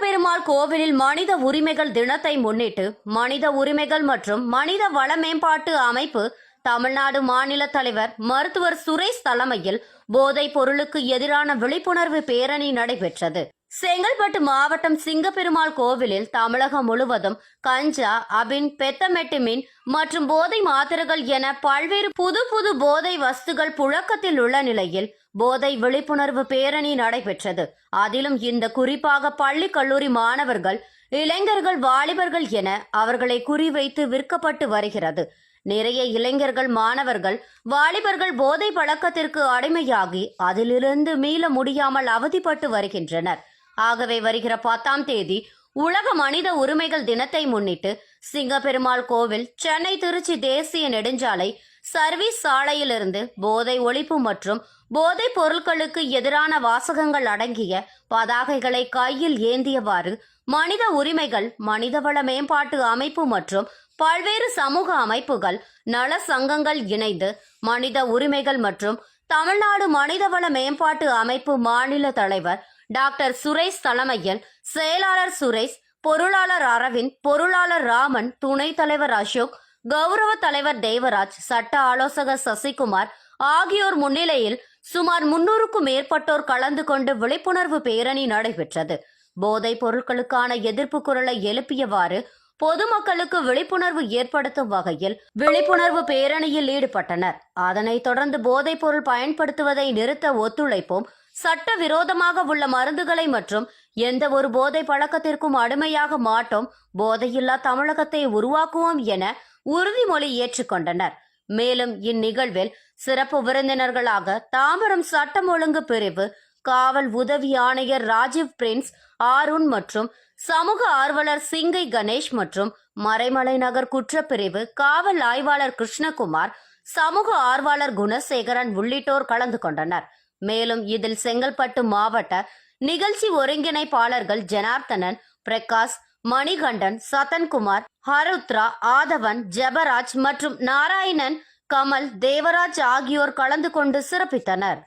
பெருமாள் கோவிலில் மனித உரிமைகள் தினத்தை முன்னிட்டு மனித உரிமைகள் மற்றும் மனித வள மேம்பாட்டு அமைப்பு தமிழ்நாடு மாநில தலைவர் மருத்துவர் சுரேஷ் தலைமையில் போதைப் பொருளுக்கு எதிரான விழிப்புணர்வு பேரணி நடைபெற்றது. செங்கல்பட்டு மாவட்டம் சிங்கப்பெருமாள் கோவிலில் தமிழகம் முழுவதும் கஞ்சா அபின் பெத்தமெட்டிமின் மற்றும் போதை மாத்திரைகள் என பல்வேறு புது புது போதை வஸ்துகள் புழக்கத்தில் உள்ள நிலையில் போதை விழிப்புணர்வு பேரணி நடைபெற்றது. அதிலும் இந்த குறிப்பாக பள்ளி கல்லூரி மாணவர்கள் இளைஞர்கள் வாலிபர்கள் என அவர்களை குறிவைத்து விற்கப்பட்டு வருகிறது. நிறைய இளைஞர்கள் மாணவர்கள் வாலிபர்கள் போதை பழக்கத்திற்கு அடிமையாகி அதிலிருந்து மீள முடியாமல் அவதிப்பட்டு வருகின்றனர். ஆகவே வருகிற பத்தாம் தேதி உலக மனித உரிமைகள் தினத்தை முன்னிட்டு சிங்கப்பெருமாள் கோவில் சென்னை திருச்சி தேசிய நெடுஞ்சாலை சர்வீஸ் சாலையிலிருந்து போதை ஒழிப்பு மற்றும் போதைப் பொருட்களுக்கு எதிரான வாசகங்கள் அடங்கிய பதாகைகளை கையில் ஏந்தியவாறு மனித உரிமைகள் மனிதவள மேம்பாட்டு அமைப்பு மற்றும் பல்வேறு சமூக அமைப்புகள் நல சங்கங்கள் இணைந்து மனித உரிமைகள் மற்றும் தமிழ்நாடு மனிதவள மேம்பாட்டு அமைப்பு மாநில தலைவர் டாக்டர் சுரேஷ் தலைமையில் செயலாளர் சுரேஷ் பொருளாளர் அரவிந்த் பொருளாளர் ராமன் துணைத் தலைவர் அசோக் கௌரவ தலைவர் தேவராஜ் சட்ட ஆலோசகர் சசிகுமார் ஆகியோர் முன்னிலையில் சுமார் முன்னூறுக்கும் மேற்பட்டோர் கலந்து கொண்டு விழிப்புணர்வு பேரணி நடைபெற்றது. போதைப் பொருட்களுக்கான எதிர்ப்பு குரலை எழுப்பியவாறு பொதுமக்களுக்கு விழிப்புணர்வு ஏற்படுத்தும் வகையில் விழிப்புணர்வு பேரணியில் ஈடுபட்டனர். அதனைத் தொடர்ந்து போதைப் பொருள் பயன்படுத்துவதை நிறுத்த ஒத்துழைப்போம் சட்ட விரோதமாக உள்ள மருந்துகளை மற்றும் எந்த ஒரு போதை பழக்கத்திற்கும் அடிமையாக மாட்டோம் போதையில்லா தமிழகத்தை உருவாக்குவோம் என உறுதிமொழி ஏற்றுக்கொண்டனர் மேலும் இந்நிகழ்வில் சிறப்பு விருந்தினர்களாக தாம்பரம் சட்டம் ஒழுங்கு பிரிவு காவல் உதவி ஆணையர் ராஜீவ் பிரின்ஸ் ஆருண் மற்றும் சமூக ஆர்வலர் சிங்கை கணேஷ் மற்றும் மறைமலை நகர் குற்றப்பிரிவு காவல் ஆய்வாளர் கிருஷ்ணகுமார் சமூக ஆர்வலர் குணசேகரன் உள்ளிட்டோர் கலந்து கொண்டனர். மேலும் இதில் செங்கல்பட்டு மாவட்ட நிகழ்ச்சி ஒருங்கிணைப்பாளர்கள் ஜனார்த்தனன் பிரகாஷ் மணிகண்டன் சதன்குமார் ஹருத்ரா ஆதவன் ஜெபராஜ் மற்றும் நாராயணன் கமல் தேவராஜ் ஆகியோர் கலந்து கொண்டு சிறப்பித்தனர்.